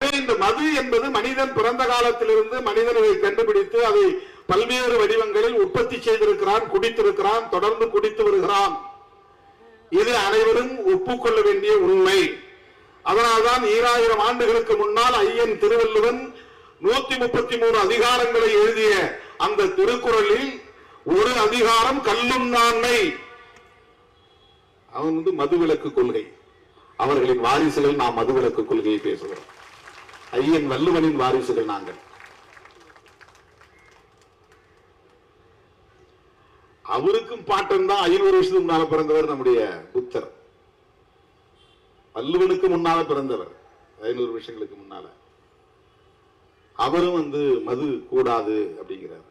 இந்த மது என்பது மனிதன் பிறந்த காலத்திலிருந்து மனிதன் இதை கண்டுபிடித்து அதை பல்வேறு வடிவங்களில் உற்பத்தி செய்திருக்கிறான் குடித்திருக்கிறான் தொடர்ந்து குடித்து வருகிறான். இது அனைவரும் ஒப்புக்கொள்ள வேண்டிய உண்மை. அதனால்தான் ஈராயிரம் ஆண்டுகளுக்கு முன்னால் ஐயன் திருவள்ளுவன் நூத்தி முப்பத்தி மூணு அதிகாரங்களை எழுதிய அந்த திருக்குறளில் ஒரு அதிகாரம் கல்லும் நான்மை. அவன் வந்து மதுவிலக்கு கொள்கை. அவர்களின் வாரிசுகள் நாம் மதுவிலக்கு கொள்கையை பேசுகிறோம். ஐயன் வல்லுவனின் வாரிசுகள் நாங்கள். அவருக்கும் பாட்டன் தான் ஐநூறு வருஷத்துக்கு முன்னால பிறந்தவர் நம்முடைய புத்தர். வல்லுவனுக்கு முன்னால பிறந்தவர் ஐநூறு வருஷங்களுக்கு முன்னால. அவரும் வந்து மது கூடாது அப்படிங்கிறார்.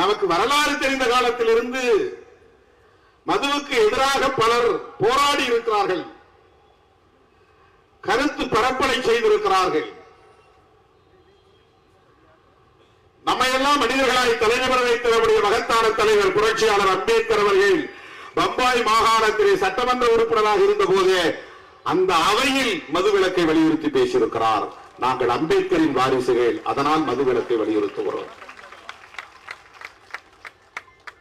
நமக்கு வரலாறு தெரிந்த காலத்திலிருந்து மதுவுக்கு எதிராக பலர் போராடி இருக்கிறார்கள். கருத்து பரப்பலை செய்திருக்கிறார்கள். நம்மையெல்லாம் மனிதர்களாய் தலைநிபர வைத்தவருடைய மகத்தான தலைவர் புரட்சியாளர் அம்பேத்கர் அவர்கள் பம்பாய் மாகாணத்திலே சட்டமன்ற உறுப்பினராக இருந்த போதே அந்த அவையில் மதுவிலக்கை வலியுறுத்தி பேசியிருக்கிறார். நாங்கள் அம்பேத்கரின் வாரிசுகள் அதனால் மதுவிலக்கை வலியுறுத்துகிறோம்.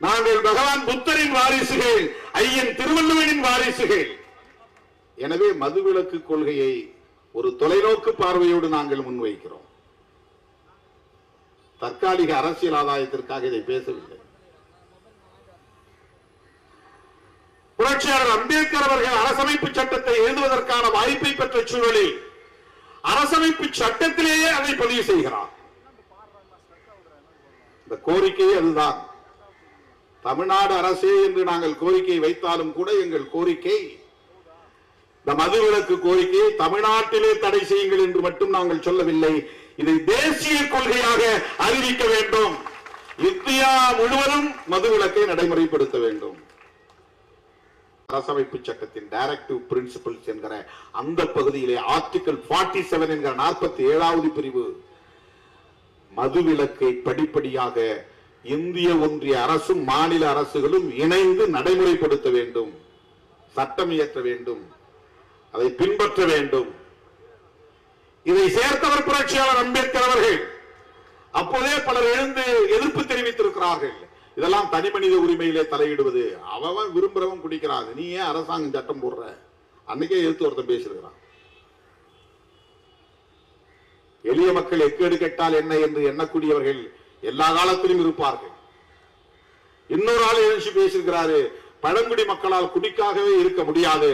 நாங்கள் பகவான் புத்தரின் வாரிசுகள் ஐயன் திருவள்ளுவனின் வாரிசுகள். எனவே மதுவிலக்கு கொள்கையை ஒரு தொலைநோக்கு பார்வையோடு நாங்கள் முன்வைக்கிறோம். தற்காலிக அரசியல் ஆதாயத்திற்காக இதை பேசவில்லை. புரட்சியாளர் அம்பேத்கர் அவர்கள் அரசமைப்பு சட்டத்தை எழுதுவதற்கான வாய்ப்பை பெற்ற சூழலில் அரசமைப்பு சட்டத்திலேயே அதை பதிவு செய்கிறார். இந்த கோரிக்கையே அதுதான். தமிழ்நாடு அரசே என்று நாங்கள் கோரிக்கை வைத்தாலும் கூட எங்கள் கோரிக்கை இந்த மதுவிலக்கு கோரிக்கையை தமிழ்நாட்டிலே தடை செய்யுங்கள் என்று மட்டும் நாங்கள் சொல்லவில்லை. இதை தேசிய கொள்கையாக அறிவிக்க வேண்டும். இந்தியா முழுவதும் மதுவிலக்கை நடைமுறைப்படுத்த வேண்டும். அரசமைப்பு சட்டத்தின் டைரக்டிவ் பிரின்சிபல்ஸ் என்கிற அந்த பகுதியிலே ஆர்டிகல் 47 செவன் என்கிற நாற்பத்தி ஏழாவது பிரிவு மதுவிலக்கை படிப்படியாக இந்திய ஒன்றிய அரசும் மாநில அரசுகளும் இணைந்து நடைமுறைப்படுத்த வேண்டும் சட்டம் இயற்ற வேண்டும் அதை பின்பற்ற வேண்டும். இதை சேர்த்தவர் புரட்சியாளர் அம்பேத்கர் அவர்கள். அப்போதே பலர் எழுந்து எதிர்ப்பு தெரிவித்திருக்கிறார்கள். இதெல்லாம் தனி மனித உரிமையிலே தலையிடுவது. அவன் விரும்புறவன் குடிக்கிறான். நீ ஏன் அரசாங்கம் சட்டம் போடுற? அன்னைக்கே எதிர்த்து ஒருத்தன் பேசியிருக்கிறான். எளிய மக்கள் எக்கேடு கெட்டால் என்ன என்று எண்ணக்கூடியவர்கள் எல்லா காலத்திலும் இருப்பார்கள். இன்னொரு ஆள் எழுச்சி பேசியிருக்கிறாரு பழங்குடி மக்களால் குடிக்காகவே இருக்க முடியாது.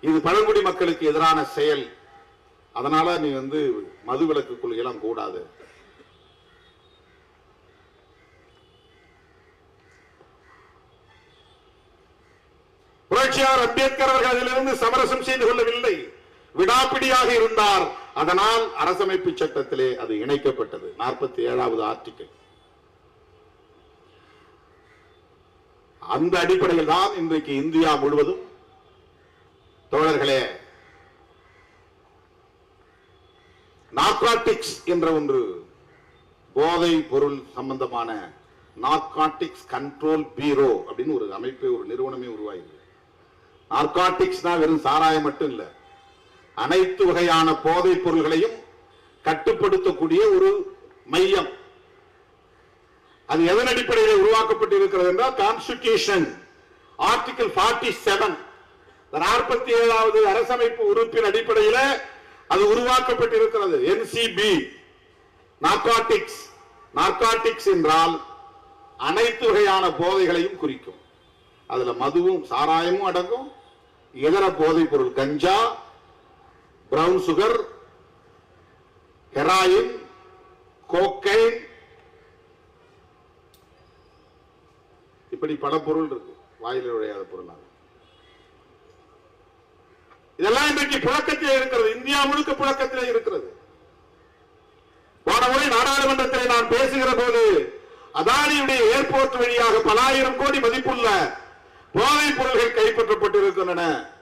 இது பழங்குடி மக்களுக்கு எதிரான செயல். அதனால நீ வந்து மதுவிலக்கு கொள்கையெல்லாம் கூடாது. புரட்சியார் அம்பேத்கர் அவர்கள் அதிலிருந்து சமரசம் செய்து கொள்ளவில்லை. விடாப்பிடியாக இருந்தார். அதனால் அரசமைப்பு சட்டத்திலே அது இணைக்கப்பட்டது. நாற்பத்தி ஏழாவது ஆர்டிக்கல். அந்த அடிப்படையில் தான் இன்றைக்கு இந்தியா முழுவதும் தோழர்களே நார்காட்டிக்ஸ் என்ற ஒன்று போதை பொருள் சம்பந்தமான நார்காட்டிக்ஸ் கண்ட்ரோல் பீரோ அப்படின்னு ஒரு அமைப்பை ஒரு நிறுவனமே உருவாகிருக்கு நார்காட்டிக்ஸ்னா வெறும் சாராயம் மட்டும் இல்ல. அனைத்து வகையான போதைப் பொருள்களையும் கட்டுப்படுத்தக்கூடிய ஒரு மையம். அது எதன் அடிப்படையில் உருவாக்கப்பட்டிருக்கிறது என்றால் கான்ஸ்டிடியூஷன் ஆர்டிகல் 47 செவன் நாற்பத்தி ஏழாவது அரசமைப்பு உறுப்பின் அடிப்படையில் அது உருவாக்கப்பட்டிருக்கிறது. என்சிபி நார்காட்டிக்ஸ் நார்காட்டிக்ஸ் என்றால் அனைத்து வகையான போதைகளையும் குறிக்கும். அதுல மதுவும் சாராயமும் அடங்கும். இதர போதைப் பொருள் கஞ்சா பிரவுன் சுகர் ஹெராயின் கோக்கைன் இப்படி பல பொருள் இருக்கு. வாயில நுழையாத பொருளாக. இதெல்லாம் இன்றைக்கு புழக்கத்தில் இருக்கிறது. இந்தியா முழுக்க புழக்கத்தில் இருக்கிறது. போன நாடாளுமன்றத்தில் நான் பேசுகிற போது அதானியுடைய ஏர்போர்ட் வழியாக பல ஆயிரம் கோடி மதிப்புள்ள போதைப் பொருள்கள் கைப்பற்றப்பட்டிருக்கின்றன.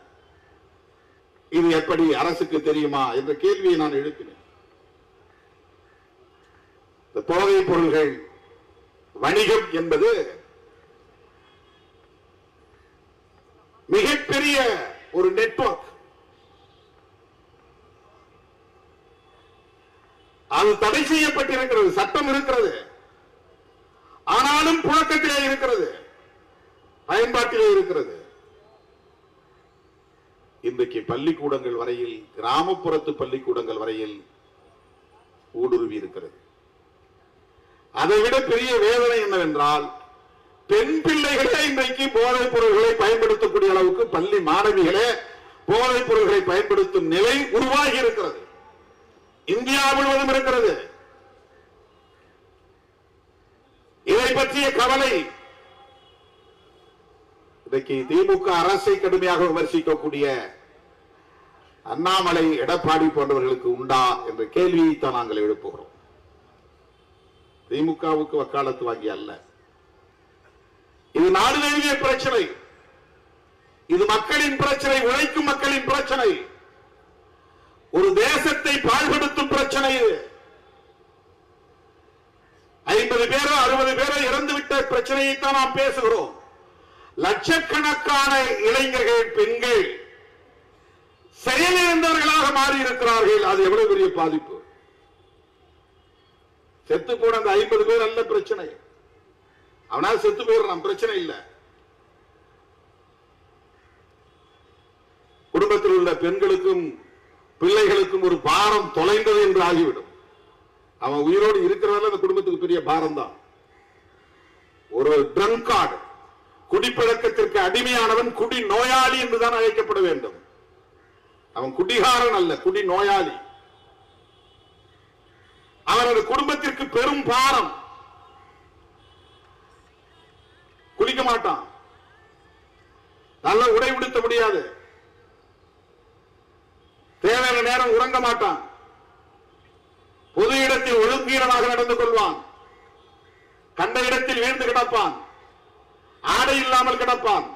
இது எப்படி அரசுக்கு தெரியுமா என்ற கேள்வியை நான் எழுப்பினேன். இந்த போதைப் பொருள்கள் வணிகம் என்பது மிகப்பெரிய ஒரு நெட்வொர்க் அது தடை செய்யப்பட்டிருக்கிறது சட்டம் இருக்கிறது. ஆனாலும் புழக்கத்திலே இருக்கிறது பயன்பாட்டிலே இருக்கிறது. இன்றைக்கு பள்ளிக்கூடங்கள் வரையில் கிராமப்புறத்து பள்ளிக்கூடங்கள் வரையில் ஊடுருவி இருக்கிறது. அதை விட பெரிய வேதனை என்னவென்றால் பெண் பிள்ளைகளே இன்றைக்கு போதைப் பொருள்களை பயன்படுத்தக்கூடிய அளவுக்கு பள்ளி மாணவிகளே போதைப் பொருள்களை பயன்படுத்தும் நிலை உருவாகி இருக்கிறது. இந்தியா முழுவதும் இருக்கிறது. இதை பற்றிய கவலை இன்றைக்கு திமுக அரசை கடுமையாக விமர்சிக்கக்கூடிய அண்ணாமலை எடப்பாடி போன்றவர்களுக்கு உண்டா என்ற கேள்வியைத்தான் நாங்கள் எழுப்புகிறோம். திமுகவுக்கு வக்காலத்து வாங்கி அல்ல. இது நாடு தழுவிய பிரச்சனை. இது மக்களின் பிரச்சனை உழைக்கும் மக்களின் பிரச்சனை. ஒரு தேசத்தை பாழ்படுத்தும் பிரச்சனை இது. ஐம்பது பேரோ அறுபது பேரோ இறந்துவிட்ட பிரச்சனையைத்தான் நாம் பேசுகிறோம். லட்சக்கணக்கான இளைஞர்கள் பெண்கள் செயலிழந்தவர்களாக மாறி இருக்கிறார்கள் அது எவ்வளவு பெரிய பாதிப்பு? செத்து போன அந்த ஐம்பது பேர் அல்ல பிரச்சனை. அவனால் செத்து போயிடுறான் பிரச்சனை இல்லை. குடும்பத்தில் உள்ள பெண்களுக்கும் பிள்ளைகளுக்கும் ஒரு பாரம் தொலைந்தது என்று ஆகிவிடும். அவன் உயிரோடு இருக்கிறதால அந்த குடும்பத்துக்கு பெரிய பாரம் தான் ஒரு ட்ரங்கார்டு குடிப்பழக்கத்திற்கு அடிமையானவன் குடி நோயாளி என்றுதான் அழைக்கப்பட வேண்டும். அவன் குடிகாரன் அல்ல குடி நோயாளி. அவரது குடும்பத்திற்கு பெரும் பாரம். குளிக்க மாட்டான். நல்ல உடை உடுத்த முடியாது. தேவையான நேரம் உறங்க மாட்டான். பொது இடத்தில் ஒழுங்கீரனாக நடந்து கொள்வான். கண்ட இடத்தில் வீழ்ந்து கிடப்பான். ஆடை இல்லாமல் கிடப்பான்.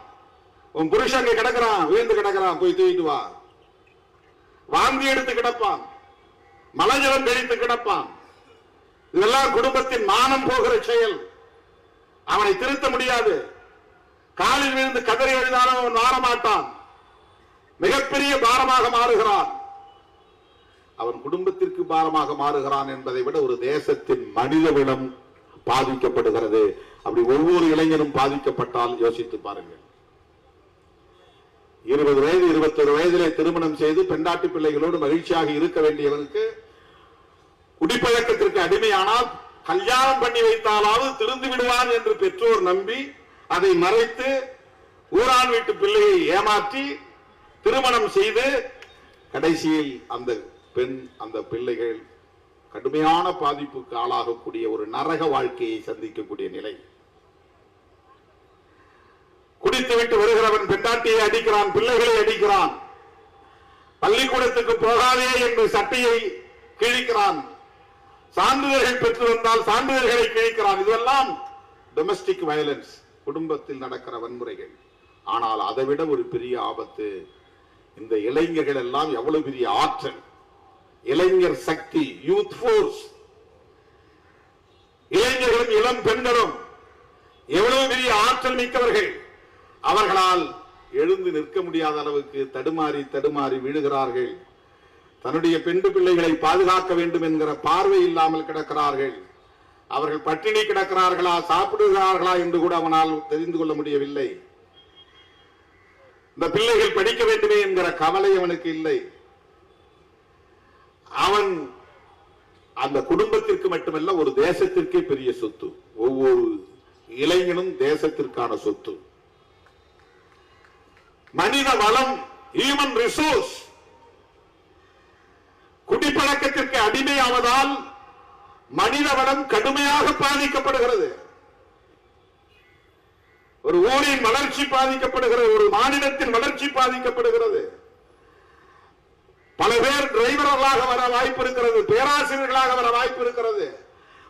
உன் புருஷன் கிடக்கிறான் கிடக்குறான் வீழ்ந்து கிடக்கிறான் போய் தூக்கிட்டு வா. வாந்தி எடுத்து கிடப்பான். மலஜலம் கழித்து கிடப்பான். இதெல்லாம் குடும்பத்தின் மானம் போகிற செயல். அவனை திருத்த முடியாது. காலில் விழுந்து கதறி எழுதாலும் அவன் மாறமாட்டான் மிகப்பெரிய பாரமாக மாறுகிறான். அவன் குடும்பத்திற்கு பாரமாக மாறுகிறான் என்பதை விட ஒரு தேசத்தின் மனிதவிடம் பாதிக்கப்படுகிறது. அப்படி ஒவ்வொரு இளைஞரும் பாதிக்கப்பட்டால் யோசித்து பாருங்கள். இருபது வயது இருபத்தொரு வயதிலே திருமணம் செய்து பெண்டாட்டி பிள்ளைகளோடு மகிழ்ச்சியாக இருக்க வேண்டியவனுக்கு குடிப்பழக்கத்திற்கு அடிமையானால் கல்யாணம் பண்ணி வைத்தாலாவது திருந்து விடுவான் என்று பெற்றோர் நம்பி அதை மறைத்து ஊரான் வீட்டு பிள்ளையை ஏமாற்றி திருமணம் செய்து கடைசியில் அந்த பெண் அந்த பிள்ளைகள் கடுமையான பாதிப்புக்கு ஆளாகக்கூடிய ஒரு நரக வாழ்க்கையை சந்திக்கக்கூடிய நிலை. குடித்துவிட்டு வருகிறவன் பெண்டாட்டியை அடிக்கிறான் பிள்ளைகளை அடிக்கிறான். பள்ளிக்கூடத்துக்கு போகாதே என்று சட்டையை கிழிக்கிறான். சான்றிதழ்கள் பெற்று வந்தால் சான்றிதழ்களை கிழிக்கிறான். இதெல்லாம் டொமஸ்டிக் வயலன்ஸ் குடும்பத்தில் நடக்கிற வன்முறைகள். ஆனால் அதை விட ஒரு பெரிய ஆபத்து இந்த இளைஞர்கள் எல்லாம் எவ்வளவு பெரிய ஆற்றல். இளைஞர் சக்தி யூத் ஃபோர்ஸ் இளைஞர்களும் இளம் பெண்களும் எவ்வளவு பெரிய ஆற்றல் மிக்கவர்கள். அவர்களால் எழுந்து நிற்க முடியாத அளவுக்கு தடுமாறி தடுமாறி விழுகிறார்கள் தன்னுடைய பெண்டு பிள்ளைகளை பாதுகாக்க வேண்டும் என்கிற பார்வை இல்லாமல் கிடக்கிறார்கள். அவர்கள் பட்டினி கிடக்கிறார்களா சாப்பிடுகிறார்களா என்று கூட அவனால் தெரிந்து கொள்ள முடியவில்லை. இந்த பிள்ளைகள் படிக்க வேண்டுமே என்கிற கவலை அவனுக்கு இல்லை. அவன் அந்த குடும்பத்திற்கு மட்டுமல்ல ஒரு தேசத்திற்கே பெரிய சொத்து. ஒவ்வொரு இளைஞனும் தேசத்திற்கான சொத்து. மனித வளம் ஹியூமன் ரிசோர்ஸ் குடிப்பழக்கத்திற்கு அடிமையாவதால் மனித வளம் கடுமையாக பாதிக்கப்படுகிறது. ஒரு ஊரின் வளர்ச்சி பாதிக்கப்படுகிறது ஒரு மாநிலத்தின் வளர்ச்சி பாதிக்கப்படுகிறது. பல பேர் டிரைவர்களாக வர வாய்ப்பு இருக்கிறது பேராசிரியர்களாக வர வாய்ப்பு இருக்கிறது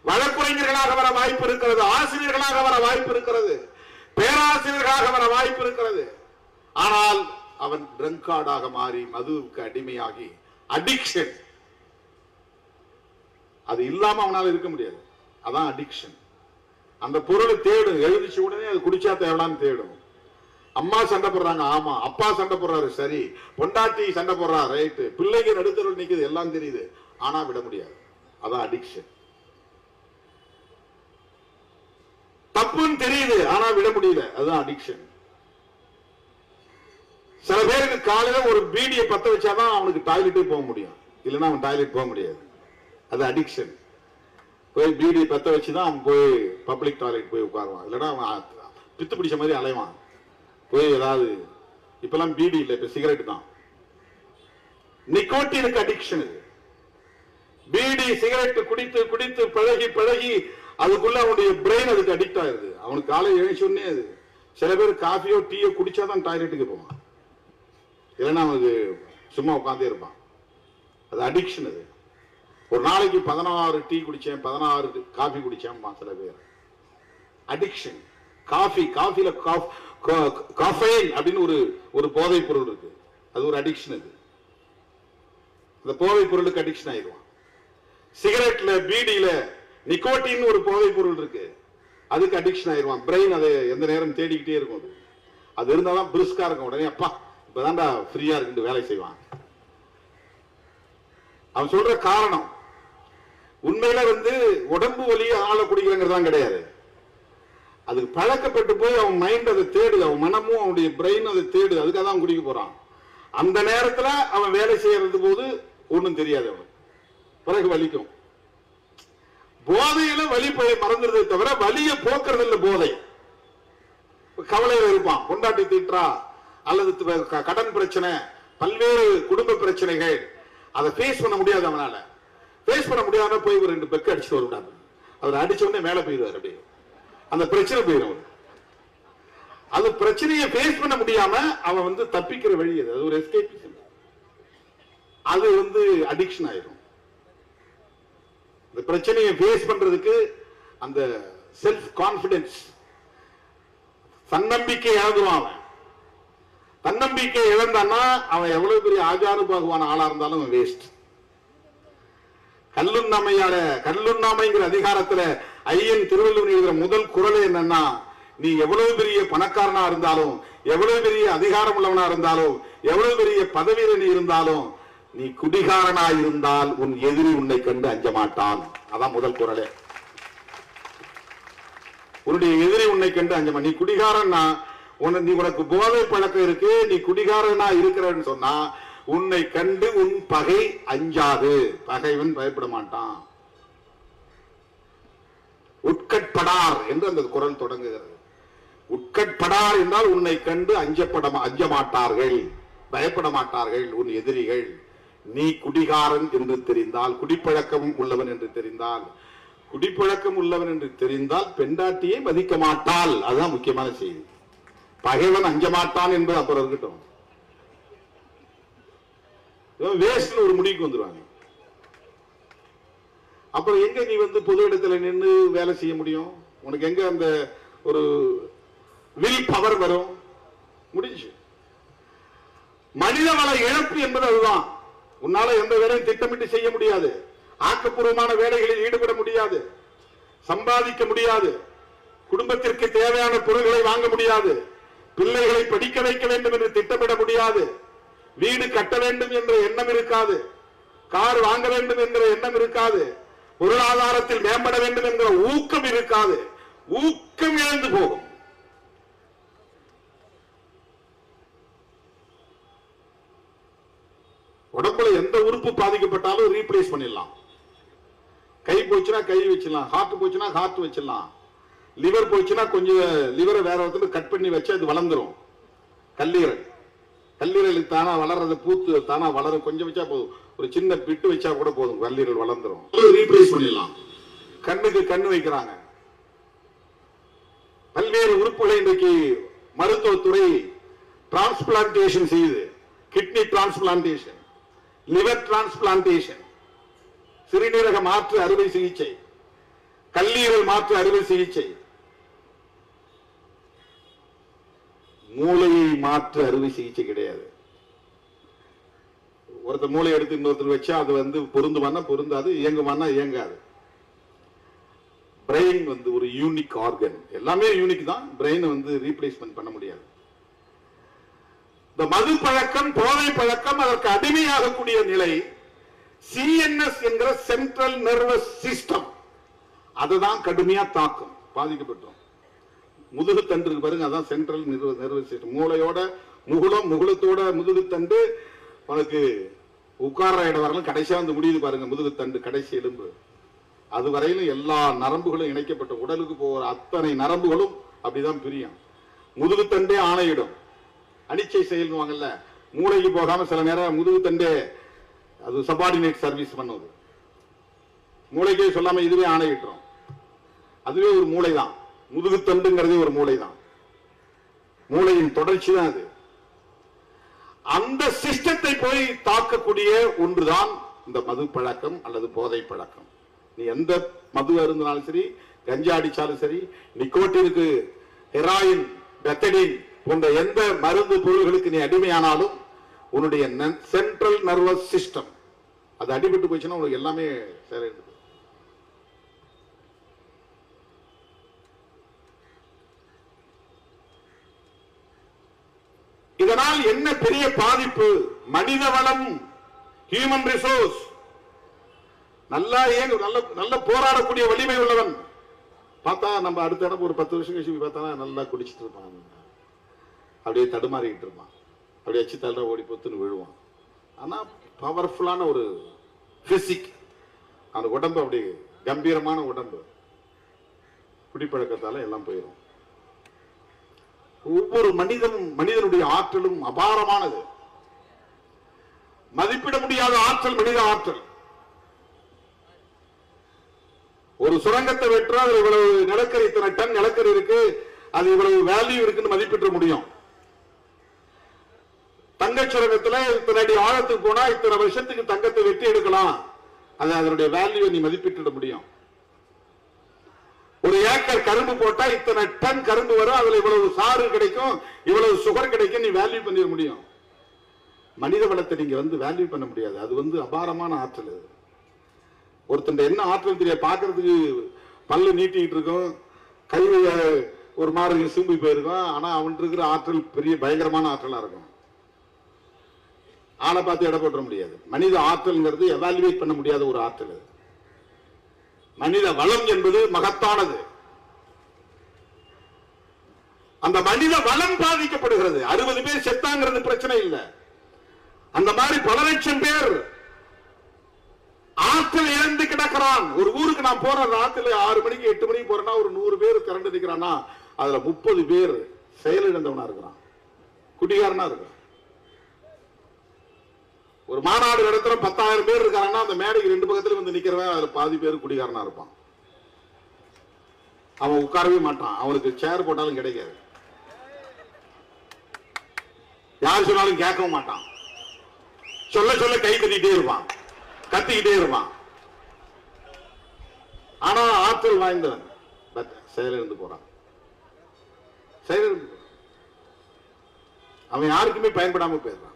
வழக்குரைஞர்களாக வர வாய்ப்பு இருக்கிறது ஆசிரியர்களாக வர வாய்ப்பு இருக்கிறது பேராசிரியர்களாக வர வாய்ப்பு இருக்கிறது. ஆனால் அவன் ட்ரங்கார்டாக மாறி மதுவுக்கு அடிமையாகி அடிக்ஷன் அது இல்லாம அவனால இருக்க முடியாது. அதான் அடிக்ஷன் அந்த பொருளை தேடும் எழுதிச்ச உடனே அது குடிச்சா தேவலான்னு தேடும். அம்மா சண்டை போடுறாங்க. ஆமா. அப்பா சண்டை போடுறாரு. சரி. பொண்டாட்டி சண்டை போடுறா. ரைட்டு பிள்ளைங்க நடுத்தரவு நிற்குது எல்லாம் தெரியுது. ஆனா விட முடியாது. அதான் அடிக்ஷன் தப்புன்னு தெரியுது. ஆனா விட முடியல. அதுதான் அடிக்ஷன் சில பேருக்கு காலையில ஒரு பீடியை பத்த வச்சாதான் அவனுக்கு டாய்லெட்டே போக முடியும். இல்லைன்னா அவன் டாய்லெட் போக முடியாது. அது அடிக்ஷன் போய் பீடியை பத்த வச்சுதான் அவன் போய் பப்ளிக் டாய்லெட் போய் உட்காருவான். இல்லைன்னா அவன் பித்து பிடிச்ச மாதிரி அலைவான். போய் ஏதாவது இப்பெல்லாம் பீடி இல்லை இப்ப சிகரெட் தான். நிக்கோட்டினுக்கு அடிக்ஷன் இது. பீடி சிகரெட் குடித்து குடித்து பழகி பழகி அதுக்குள்ள அவனுடைய பிரெயின் அதுக்கு அடிக்ட் ஆயிருது அவனுக்கு காலை எழுச்சி உடனே அது. சில பேர் காஃபியோ டீயோ குடிச்சாதான் டாய்லெட்டுக்கு போவான். இல்லைன்னா அவனுக்கு சும்மா உட்காந்தே இருப்பான். அது அடிக்ஷன் அது. ஒரு நாளைக்கு பதினாறு டீ குடிச்சேன் பதினாறு காஃபி குடிச்சேன் சில பேர். அடிக்ஷன் காஃபி காஃபில காஃபைன் அப்படின்னு ஒரு ஒரு போதைப் பொருள் இருக்கு. அது ஒரு அடிக்ஷன் அது. அந்த போதைப் பொருளுக்கு அடிக்ஷன் ஆயிடுவான். சிகரெட்ல பீடியில நிக்கோட்டின் ஒரு போதைப் பொருள் இருக்கு. அதுக்கு அடிக்ஷன் ஆயிடுவான். பிரெயின் அதை எந்த நேரம் தேடிக்கிட்டே இருக்கும் அது. அது இருந்தாதான் பிரிஸ்கா இருக்கும். உடனே அப்பா இப்பதான்டா ஃப்ரீயா இருக்கு வேலை செய்வான். அவன் சொல்ற காரணம் உண்மையில வந்து உடம்பு வலியை ஆளை குடிக்கிறங்கிறது கிடையாது. அதுக்கு பழக்கப்பட்டு போய் அவன் மைண்ட் அதை தேடுது அவன் மனமும் அவனுடைய பிரெயின் அதை தேடுது அதுக்காக தான் குடிக்க போறான். அந்த நேரத்துல அவன் வேலை செய்யறது போது ஒன்றும் தெரியாது அவன். பிறகு வலிக்கும். போதையில வலி போய் மறந்துடுதே தவிர வலிய போக்குறது இல்லை போதை. கவலையில இருப்பான். கொண்டாட்டி திட்டுறா. அல்லது கடன் பிரச்சனை பல்வேறு குடும்ப பிரச்சனைகள் அதை ஃபேஸ் பண்ண முடியாது அவனால. ஃபேஸ் பண்ண முடியாம போய் ஒரு ரெண்டு பெக்கு அடிச்சுட்டு வருவான் அவர் அடிச்ச உடனே மேலே போயிடுவார் அப்படியே. அந்த பிரச்சனை போயிடும் அது பிரச்சனையை ஃபேஸ் பண்ண முடியாம அவன் வந்து தப்பிக்கிற வழி அது அது ஒரு எஸ்கேபிசம் அது வந்து அடிக்ஷன் ஆயிரும். இந்த பிரச்சனையை ஃபேஸ் பண்றதுக்கு அந்த செல்ஃப் கான்பிடன்ஸ் தன்னம்பிக்கை இழந்துருவான் அவன். தன்னம்பிக்கை இழந்தான்னா அவன் எவ்வளவு பெரிய ஆஜானுபாகுவான ஆளா இருந்தாலும் அவன் வேஸ்ட் கல்லுண்ணாமையால கல்லுண்ணாமைங்கிற அதிகாரத்துல ஐயன் திருவள்ளுவர் எழுதுற முதல் குரல் என்னன்னா நீ எவ்வளவு பெரிய பணக்காரனா இருந்தாலும் எவ்வளவு பெரிய அதிகாரம் உள்ளவனா இருந்தாலும் எவ்வளவு பெரிய பதவியில நீ இருந்தாலும் நீ குடிகாரனா இருந்தால் உன் எதிரி உன்னை கண்டு அஞ்ச மாட்டான். அதான் முதல் குரலே. உன்னுடைய எதிரி உன்னை கண்டு அஞ்ச நீ குடிகாரன்னா உன நீ உனக்கு போதை பழக்கம் இருக்கு நீ குடிகாரனா இருக்கிறன்னு சொன்னா உன்னை கண்டு உன் பகை அஞ்சாது. பகைவன் பயப்பட மாட்டான். உட்கட்படார் என்று அந்த குரல் தொடங்குகிறது. உட்கட்படார் என்றால் உன்னை கண்டு அஞ்சப்பட அஞ்ச மாட்டார்கள். பயப்பட மாட்டார்கள் உன் எதிரிகள். நீ குடிகாரன் என்று தெரிந்தால் குடிப்பழக்கம் உள்ளவன் என்று தெரிந்தால் குடிப்பழக்கம் உள்ளவன் என்று தெரிந்தால் பெண்டாட்டியை மதிக்க மாட்டாள். அதுதான் முக்கியமான செய்தி. பகைவன் அஞ்ச மாட்டான் என்பது அப்புறம் இருக்கட்டும். வேஸ்ட்னு ஒரு முடிவுக்கு வந்துருவாங்க. அப்புறம் எங்க நீ வந்து பொது இடத்துல நின்று வேலை செய்ய முடியும்? உனக்கு எங்க அந்த ஒரு வில் பவர் வரும்? முடிஞ்சு. மனித வள இழப்பு என்பது அதுதான். உன்னால எந்த வேலையும் திட்டமிட்டு செய்ய முடியாது. ஆக்கப்பூர்வமான வேலைகளில் ஈடுபட முடியாது. சம்பாதிக்க முடியாது. குடும்பத்திற்கு தேவையான பொருள்களை வாங்க முடியாது. பிள்ளைகளை படிக்க வைக்க வேண்டும் என்று திட்டமிட முடியாது. வீடு கட்ட வேண்டும் என்ற எண்ணம் இருக்காது. கார் வாங்க வேண்டும் என்ற எண்ணம் இருக்காது. பொருளாதாரத்தில் மேம்பட வேண்டும் என்ற ஊக்கம் இருக்காது. ஊக்கம் இழந்து போகும். உடம்புல எந்த உறுப்பு பாதிக்கப்பட்டாலும் ரீப்ளேஸ் பண்ணிடலாம். கை போச்சுன்னா கை வச்சிடலாம் ஹார்ட் போச்சுன்னா ஹார்ட் வச்சிடலாம். லிவர் போச்சுன்னா கொஞ்சம் லிவரை வேற ஒருத்தர் கட் பண்ணி வச்சு அது வளர்ந்துரும். கல்லீரல். கல்லீரலுக்கு தானா வளர்றது பூத்து தானா வளரும் கொஞ்சம் வச்சா போதும். ஒரு சின்ன பிட்டு வச்சா கூட போதும் கல்லீரல் வளர்ந்துரும். ரீப்ளேஸ் பண்ணிடலாம். கண்ணுக்கு கண்ணு வைக்கிறாங்க. பல்வேறு உறுப்புகளை இன்றைக்கு மருத்துவத்துறை டிரான்ஸ்பிளான்டேஷன் செய்யுது. கிட்னி டிரான்ஸ்பிளான்டேஷன் லிவர் டிரான்ஸ்பிளான்டேஷன் சிறுநீரக மாற்று அறுவை சிகிச்சை கல்லீரல் மாற்று அறுவை சிகிச்சை. மூளையை மாற்று அறுவை சிகிச்சை கிடையாது. ஒருத்தர் மூளை எடுத்து இன்னொருத்தர் வச்சா அது வந்து பொருந்துமானா பொருந்தாது இயங்குமானா இயங்காது. பிரெயின் வந்து ஒரு யூனிக் ஆர்கன் எல்லாமே யூனிக் தான். பிரெயினை வந்து ரீப்ளேஸ்மெண்ட் பண்ண முடியாது. இந்த மது பழக்கம் போதை பழக்கம் அதற்கு அடிமையாகக்கூடிய நிலை சிஎன்எஸ் என்கிற சென்ட்ரல் நர்வஸ் சிஸ்டம் அதுதான் கடுமையா தாக்கும். பாதிக்கப்பட்டோம். முதுகு தண்டு இருக்கு பாருங்க அதான் சென்ட்ரல் நர்வஸ் சிஸ்டம் மூளையோட முகுளம் முகுளத்தோட முதுகு தண்டு உனக்கு உட்கார்ற இடம் வரலாம் கடைசியா வந்து முடியுது பாருங்க முதுகு தண்டு கடைசி எலும்பு. அது வரையிலும் எல்லா நரம்புகளும் இணைக்கப்பட்ட உடலுக்கு போகிற அத்தனை நரம்புகளும் அப்படிதான் பிரியும். முதுகு தண்டே ஆணையிடும். அனிச்சை செயல்வாங்கல்ல மூளைக்கு போகாம சில நேரம் முதுகு தண்டே அது சபார்டினேட் சர்வீஸ் பண்ணுவது மூளைக்கே சொல்லாம இதுவே ஆணையிட்டுரும். அதுவே ஒரு மூளை தான் முதுகுத்தண்டுங்கிறது ஒரு மூளை தான் மூளையின் தொடர்ச்சி தான் அது. அந்த சிஸ்டத்தை போய் தாக்கக்கூடிய ஒன்றுதான் இந்த மது பழக்கம் அல்லது போதை பழக்கம். நீ எந்த மது அருந்தினாலும் சரி கஞ்சா அடிச்சாலும் சரி நிக்கோட்டினுக்கு ஹெராயின் பெத்தடின் போன்ற எந்த மருந்து பொருள்களுக்கு நீ அடிமையானாலும் உன்னுடைய சென்ட்ரல் நர்வஸ் சிஸ்டம். அது அடிபட்டு போச்சுன்னா உனக்கு எல்லாமே சேரிடுது இதனால் என்ன பெரிய பாதிப்பு? மனித வளம் ஹியூமன் ரிசோர்ஸ் நல்லா ஏன் நல்ல நல்ல போராடக்கூடிய வலிமை உள்ளவன். பார்த்தா நம்ம அடுத்த இடம் ஒரு பத்து வருஷம் கழிச்சு பார்த்தா நல்லா குடிச்சிட்டு இருப்பான். அப்படியே தடுமாறிக்கிட்டு இருப்பான். அப்படியே அச்சு தள்ள ஓடி பொத்துன்னு விழுவான். ஆனால் பவர்ஃபுல்லான ஒரு பிசிக் அந்த உடம்பு அப்படி கம்பீரமான உடம்பு. குடிப்பழக்கத்தால எல்லாம் போயிடும் ஒவ்வொரு மனிதனும் மனிதனுடைய ஆற்றலும் அபாரமானது. மதிப்பிட முடியாத ஆற்றல் மனித ஆற்றல். ஒரு சுரங்கத்தை வெற்றால் இவ்வளவு நிலக்கரி இத்தனை டன் நிலக்கரி இருக்கு அது இவ்வளவு வேல்யூ இருக்குன்னு மதிப்பிட முடியும். தங்கச் சுரங்கத்துல இத்தனை அடி ஆழத்துக்கு போனா இத்தனை வருஷத்துக்கு தங்கத்தை வெட்டி எடுக்கலாம். அது அதனுடைய வேல்யூ நீ மதிப்பிட்டுட முடியும். ஒரு ஏக்கர் கரும்பு போட்டா இத்தனை டன் கரும்பு வரும் அதுல இவ்வளவு சாறு கிடைக்கும் இவ்வளவு சுகர் கிடைக்கும் நீ வேல்யூ பண்ணிட முடியும். மனித வளத்தை நீங்க வந்து வேல்யூ பண்ண முடியாது. அது வந்து அபாரமான ஆற்றல் அது. ஒருத்தன் என்ன ஆற்றல் தெரிய? பாக்குறதுக்கு பல்லு நீட்டிக்கிட்டு இருக்கும். கை ஒரு மாதிரி சிம்பி போயிருக்கும். ஆனா அவன் இருக்கிற ஆற்றல் பெரிய பயங்கரமான ஆற்றலா இருக்கும். ஆளை பார்த்து எடை போட்டுற முடியாது. மனித ஆற்றல்ங்கிறது எவாலுவேட் பண்ண முடியாத ஒரு ஆற்றல் அது. மனித வளம் என்பது மகத்தானது. அந்த மனித வளம் பாதிக்கப்படுகிறது. அறுபது பேர் செத்தாங்கிறது பிரச்சனை இல்லை. அந்த மாதிரி பல லட்சம் பேர் ஆற்றல் இழந்து கிடக்கிறான். ஒரு ஊருக்கு நான் போறேன் ராத்திரி ஆறு மணிக்கு எட்டு மணிக்கு போறேன்னா ஒரு நூறு பேர் திரண்டு நிற்கிறான்னா அதுல முப்பது பேர் செயலிழந்தவனா இருக்கிறான். குடிகாரனா இருக்கிறான். ஒரு மாநாடு நடத்துற பத்தாயிரம் பேர் இருக்காங்கன்னா அந்த மேடைக்கு ரெண்டு பக்கத்துல வந்து நிக்கிறவன் அதுல பாதி பேர் குடிகாரனா இருப்பான். அவன் உட்காரவே மாட்டான். அவனுக்கு சேர் போட்டாலும் கிடைக்காது. யார் சொன்னாலும் கேட்கவும் மாட்டான். சொல்ல சொல்ல கை தட்டிட்டே இருப்பான். கத்திக்கிட்டே இருப்பான். ஆனா ஆற்றல் வாய்ந்தவன். பட் போறான். செயலிருந்து அவன் யாருக்குமே பயன்படாம போயிடுறான்.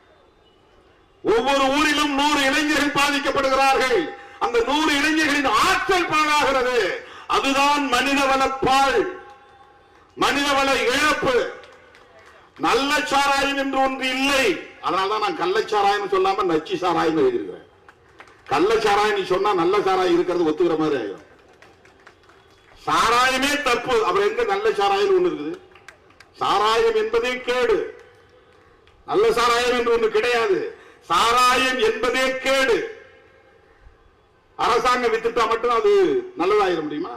ஒவ்வொரு ஊரிலும் நூறு இளைஞர்கள் பாதிக்கப்படுகிறார்கள். அந்த நூறு இளைஞர்களின் ஆற்றல் பாழாகிறது. அதுதான் மனிதவளப்பால் மனிதவள இழப்பு. நல்ல சாராயம் என்று ஒன்று இல்லை. அதனாலதான் நான் கள்ளச்சாராயம் சொல்லாம நச்சு சாராயம் எழுதியிருக்கிறேன். கள்ள சாராயம் நீ சொன்னா நல்ல சாராயம் இருக்கிறது ஒத்துக்கிற மாதிரி ஆயிடும் சாராயமே தப்பு. அப்புறம் எங்க நல்ல சாராயம் ஒண்ணு இருக்குது? சாராயம் என்பதே கேடு. நல்ல சாராயம் என்று ஒண்ணு கிடையாது. சாராயம் என்பதே கேடு. அரசாங்கம் வித்துட்டா மட்டும் அது நல்லதாயிட முடியுமா